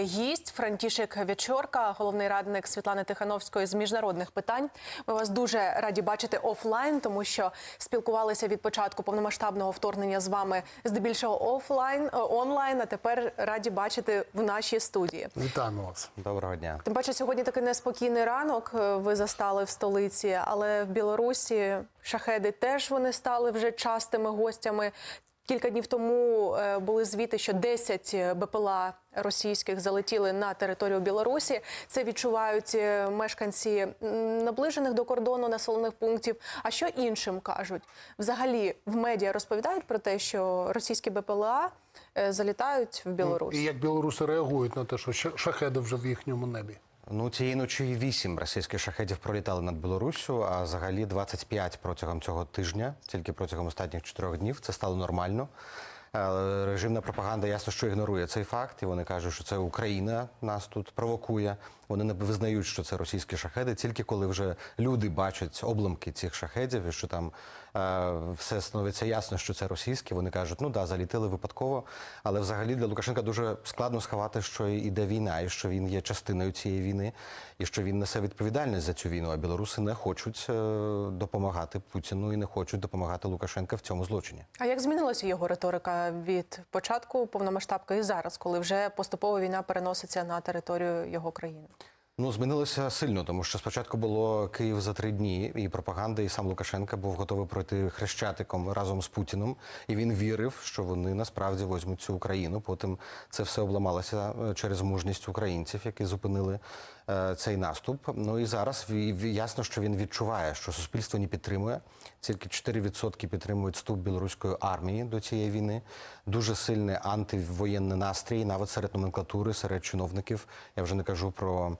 Гість Франтішек Вячорка, головний радник Світлани Тихановської з міжнародних питань. Ми вас дуже раді бачити офлайн, тому що спілкувалися від початку повномасштабного вторгнення з вами здебільшого офлайн е, онлайн. А тепер раді бачити в нашій студії. Вітаємо вас. Доброго дня. Тим паче, сьогодні такий неспокійний ранок. е, Ви застали в столиці, але в Білорусі шахеди теж вони стали вже частими гостями. Кілька днів тому е, були звіти, що 10 БПЛА російських залетіли на територію Білорусі. Це відчувають е, мешканці наближених до кордону населених пунктів. А що іншим кажуть? Взагалі в медіа розповідають про те, що російські БПЛА е, залітають в Білорусь. І як білоруси реагують на те, що ша- шахеди вже в їхньому небі? Ну цієї ночі вісім російських шахетів пролітали над Білоруссю, а взагалі 25 протягом цього тижня, тільки протягом останніх чотирьох днів. Це стало нормально. Е, Режимна пропаганда ясно, що ігнорує цей факт, і вони кажуть, що це Україна нас тут провокує. Вони не визнають, що це російські шахеди, тільки коли вже люди бачать обламки цих шахедів, і що там е, все становиться ясно, що це російські. Вони кажуть, ну да, залітили випадково. Але взагалі для Лукашенка дуже складно сховати, що йде війна, і що він є частиною цієї війни, і що він несе відповідальність за цю війну. А білоруси не хочуть е, допомагати Путіну і не хочуть допомагати Лукашенка в цьому злочині. А як змінилася його риторика від початку повномасштабки і зараз, коли вже поступово війна переноситься на територію його країни? Ну, змінилося сильно, тому що спочатку було Київ за три дні, і пропаганда, і сам Лукашенка був готовий пройти хрещатиком разом з Путіним. І він вірив, що вони насправді возьмуть цю Україну. Потім це все обламалося е, через мужність українців, які зупинили е, цей наступ. Ну і зараз ясно, що він відчуває, що суспільство не підтримує. Тільки 4% підтримують вступ білоруської армії до цієї війни. Дуже сильний антивоєнний настрій, навіть серед номенклатури, серед чиновників. Я вже не кажу про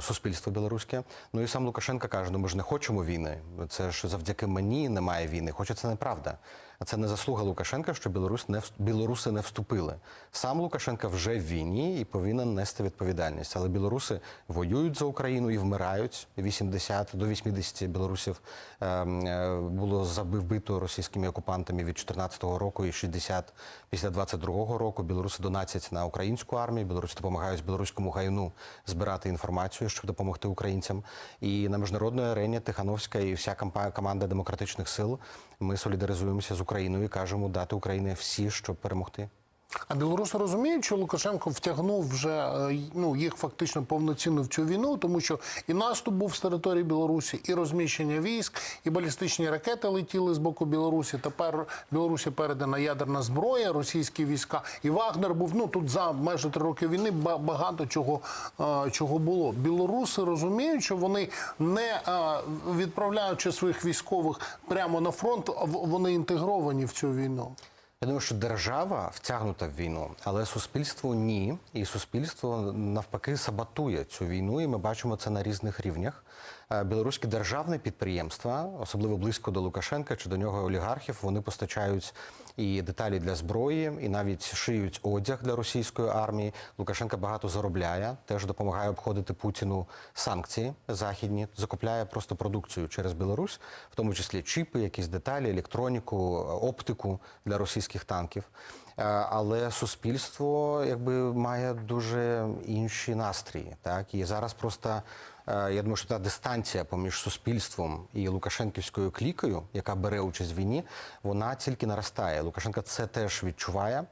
суспільство білоруське. Ну і сам Лукашенко каже: ну ми ж не хочемо війни. Це ж завдяки мені немає війни. Хоча це неправда. А це не заслуга Лукашенка, що Білорусь не білоруси не вступили. Сам Лукашенко вже в війні і повинен нести відповідальність. Але білоруси воюють за Україну і вмирають. 80 до 80 білорусів е, е, було заби- вбито російськими окупантами від 2014 року і 60 після 22-го року. Білоруси донатять на українську армію. Білоруси допомагають білоруському гайну збирати інформацію, щоб допомогти українцям. І на міжнародній арені Тихановська і вся команда демократичних сил. Ми солідаризуємося з Україною і кажемо дати Україні всі, щоб перемогти. А білоруси розуміють, що Лукашенко втягнув вже е, ну, їх фактично повноцінно в цю війну, тому що і наступ був з території Білорусі, і розміщення військ, і балістичні ракети летіли з боку Білорусі. Тепер Білорусі передана ядерна зброя, російські війська. І Вагнер був ну тут за майже три роки війни ба- багато чого, е, чого було. Білоруси розуміють, що вони не е, відправляючи своїх військових прямо на фронт, вони інтегровані в цю війну. Я думаю, що держава втягнута в війну, але суспільство ні. І суспільство навпаки саботує цю війну, і ми бачимо це на різних рівнях. Е, Білоруські державні підприємства, особливо близько до Лукашенка чи до нього олігархів, вони постачають і деталі для зброї, і навіть шиють одяг для російської армії. Лукашенко багато заробляє, теж допомагає обходити Путіну санкції західні, закупляє просто продукцію через Білорусь, в тому числі чіпи, якісь деталі, електроніку, оптику для російських танків. Е, Але суспільство якби має дуже інші настрої. Так і зараз просто я думаю, що та дистанція поміж суспільством і Лукашенківською клікою, яка бере участь в війні, вона тільки наростає. Лукашенка це теж відчуває.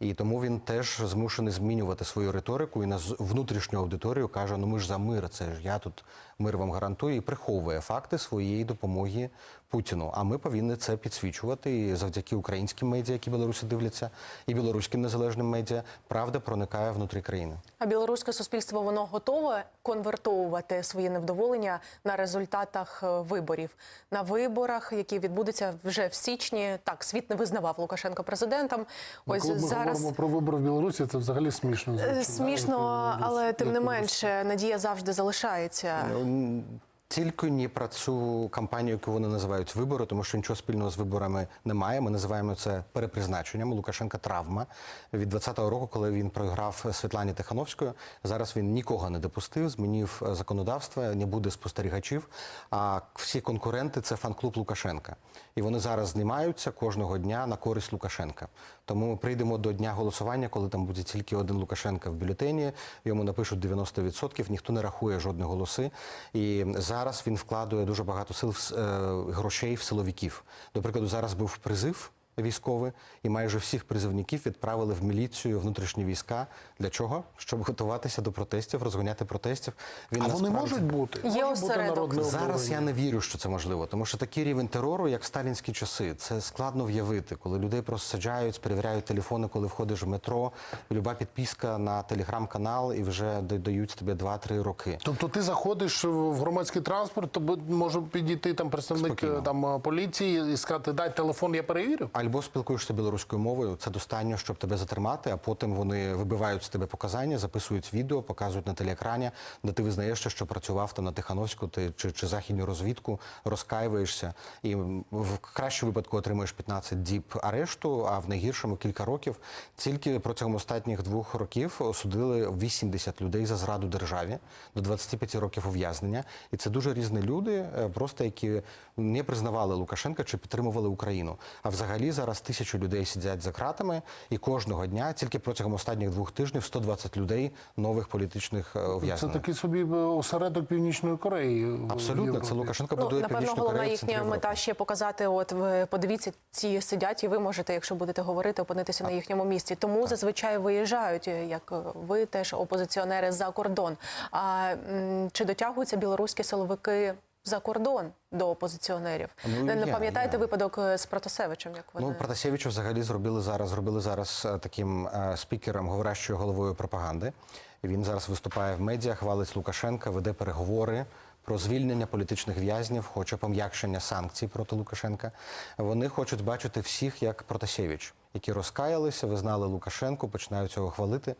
І тому він теж змушений змінювати свою риторику і на внутрішню аудиторію каже: ну ми ж за мир, це ж я тут мир вам гарантую, і приховує факти своєї допомоги Путіну. А ми повинні це підсвічувати і завдяки українським медіа, які Білорусі дивляться, і білоруським незалежним медіа. Правда проникає внутрі країни. А білоруське суспільство воно готове конвертовувати своє невдоволення на результатах е, виборів на виборах, які відбудуться вже в січні. Так, світ не визнавав Лукашенка президентом. Ну, Ось Коли ми зараз говоримо про вибори в Білорусі, це взагалі смішно. е, да, смішно, е, але тим не менше надія завжди залишається. Ну, Тільки не про цю кампанію, яку вони називають вибори, тому що нічого спільного з виборами немає. Ми називаємо це перепризначенням. Лукашенка травма від 20-го року, коли він програв Світлані Тихановської. Зараз він нікого не допустив, змінив е, законодавство, не буде спостерігачів. А всі конкуренти це фан-клуб Лукашенка. І вони зараз знімаються кожного дня на користь Лукашенка. Тому ми прийдемо до дня голосування, коли там буде тільки один Лукашенка в бюлетені. Йому напишуть 90%, ніхто не рахує жодні голоси. І зараз він вкладує дуже багато сил в е, грошей в силовиків. До прикладу, зараз був призив. Військовий і майже всіх призивників відправили в міліцію, внутрішні війська. Для чого? Щоб готуватися до протестів, розганяти протестів. Він А вони можуть бути? Є Може бути осередок. народне Зараз я не вірю, що це можливо, тому що такий рівень терору, як в сталінські часи, це складно в'явити, коли людей просто саджають, перевіряють телефони, коли входиш в метро. Люба підписка на телеграм-канал і вже да- дають тобі 2-3 роки. Тобто ти заходиш в громадський транспорт, тобі може підійти там представник Спокійно. е, там е, поліції і сказати, дай телефон, я перевірю. Або спілкуєшся білоруською мовою, це достатньо, щоб тебе затримати, а потім вони вибивають з тебе показання, записують відео, показують на телеекрані, де ти визнаєш, що працював там на Тихановську ти, чи, чи західню розвідку, розкаюєшся. І в кращому випадку отримуєш 15 діб арешту, а в найгіршому кілька років. Тільки протягом останніх двох років осудили 80 людей за зраду державі до 25 років ув'язнення. І це дуже різні люди, е, просто які не признавали Лукашенка чи підтримували Україну. А взагалі зараз тисячу людей сидять за кратами, і кожного дня, тільки протягом останніх двох тижнів, 120 людей нових політичних е, Це такий собі е, осередок Північної Кореї. Абсолютно, це Лукашенко Ну, будує напевно, північну головна Корею. центрі їхня мета ще показати. От ви подивіться, ці сидять, і ви можете, якщо будете говорити, опинитися на їхньому місці. Тому зазвичай виїжджають, як ви теж опозиціонери за кордон. А м, чи дотягуються білоруські силовики? За кордон до опозиціонерів Ну, не пам'ятаєте випадок е, з Протасевичем? Як вони Ну, Протасєвича взагалі зробили зараз, зробили зараз е, таким е, спікером, говорящою головою пропаганди. Він зараз виступає в медіа, хвалить Лукашенка, веде переговори про звільнення політичних в'язнів, хоче пом'якшення санкцій проти Лукашенка. Вони хочуть бачити всіх як Протасєвич, які розкаялися, визнали Лукашенку, починають його хвалити.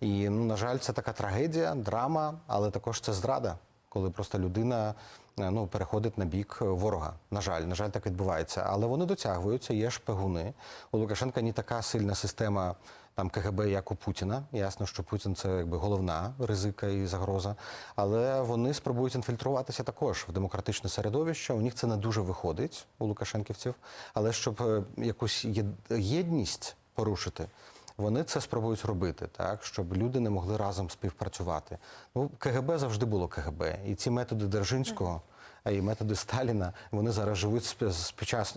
І ну, на жаль, це така трагедія, драма, але також це зрада, коли просто людина е, ну, переходить на бік ворога. На жаль, на жаль, так відбувається. Але вони дотягуються, є шпигуни. У Лукашенка не така сильна система там КГБ, як у Путіна. Ясно, що Путін це якби головна ризика і загроза. Але вони спробують інфільтруватися також в демократичне середовище. У них це не дуже виходить у Лукашенківців. Але щоб е, якусь єдність порушити. Вони це спробують робити, так щоб люди не могли разом співпрацювати. Ну КГБ завжди було КГБ, і ці методи Держинського. А і методи Сталіна вони зараз живуть з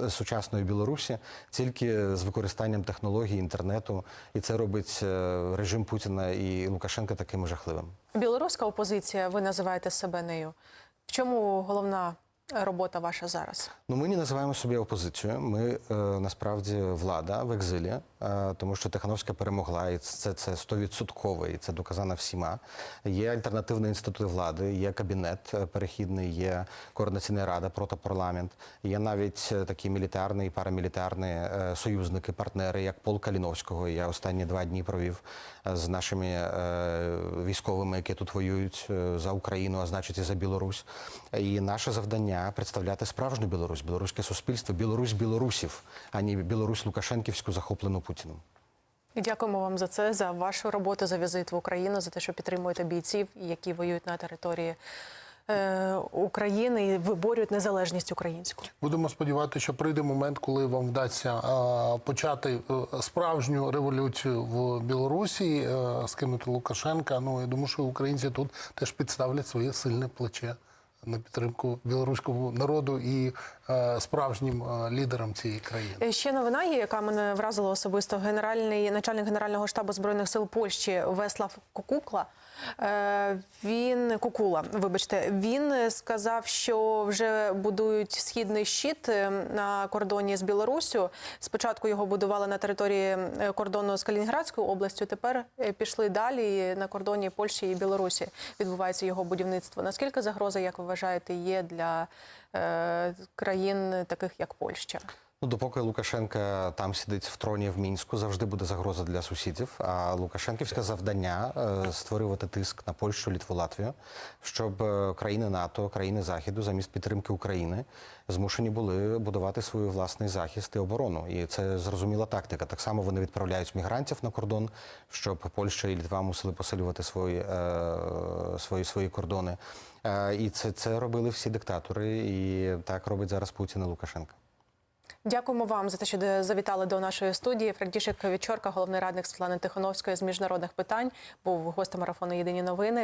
сучасної Білорусі тільки з використанням технологій інтернету, і це робить е, режим Путіна і Лукашенка таким жахливим. білоруська опозиція? Ви називаєте себе нею. В чому головна робота ваша зараз? Ну, ми не називаємо собі опозицією. Ми е, насправді влада в екзилі, е, тому що Тихановська перемогла, і це це стовідсотково, і це доказано всіма. Є альтернативний інститут влади, є кабінет е, перехідний, є координаційна рада, протопарламент, є навіть е, такі мілітарні і парамілітарні е, союзники, партнери, як Пол Каліновського. Я останні два дні провів е, з нашими е, військовими, які тут воюють за Україну, а значить і за Білорусь. І наше завдання представляти справжню Білорусь, білоруське суспільство, Білорусь білорусів, а не Білорусь Лукашенківську захоплену Путіним. Дякуємо вам за це, за вашу роботу, за візит в Україну, за те, що підтримуєте бійців, які воюють на території е, України і виборюють незалежність українську. Будемо сподіватися, що прийде момент, коли вам вдасться е, почати е, справжню революцію в Білорусі, е, скинути Лукашенка. Ну я думаю, що українці тут теж підставлять своє сильне плече на підтримку білоруському народу і е, справжнім е, лідерам цієї країни. Е, Ще новина є, яка мене вразила особисто. Генеральний начальник генерального штабу збройних сил Польщі Веслав Кукукла. Е, Він Кукула, вибачте, він сказав, що вже будують східний щит е, на кордоні з Білоруссю. Спочатку його будували на території е, кордону з Калінінградською областю. Тепер пішли далі на кордоні Польщі і Білорусі. Відбувається його будівництво. Наскільки загроза, як ви вважаєте, є для країн таких як Польща? Ну, допоки Лукашенка там сидить в троні в мінську, завжди буде загроза для сусідів. А Лукашенківське завдання е, створювати тиск на Польщу, Літву, Латвію, щоб е, країни НАТО, країни Заходу замість підтримки України змушені були будувати свій власний захист і оборону. І це зрозуміла тактика. Так само вони відправляють мігрантів на кордон, щоб Польща і Літва мусили посилювати свої, е, свої, свої кордони. І це, це робили всі диктатори, і так робить зараз Путін і Лукашенко. Дякуємо вам за те, що завітали до нашої студії. Фредішик Вічорка, головний радник Світлани Тихоновської з міжнародних питань, був гостем марафону Єдині новини.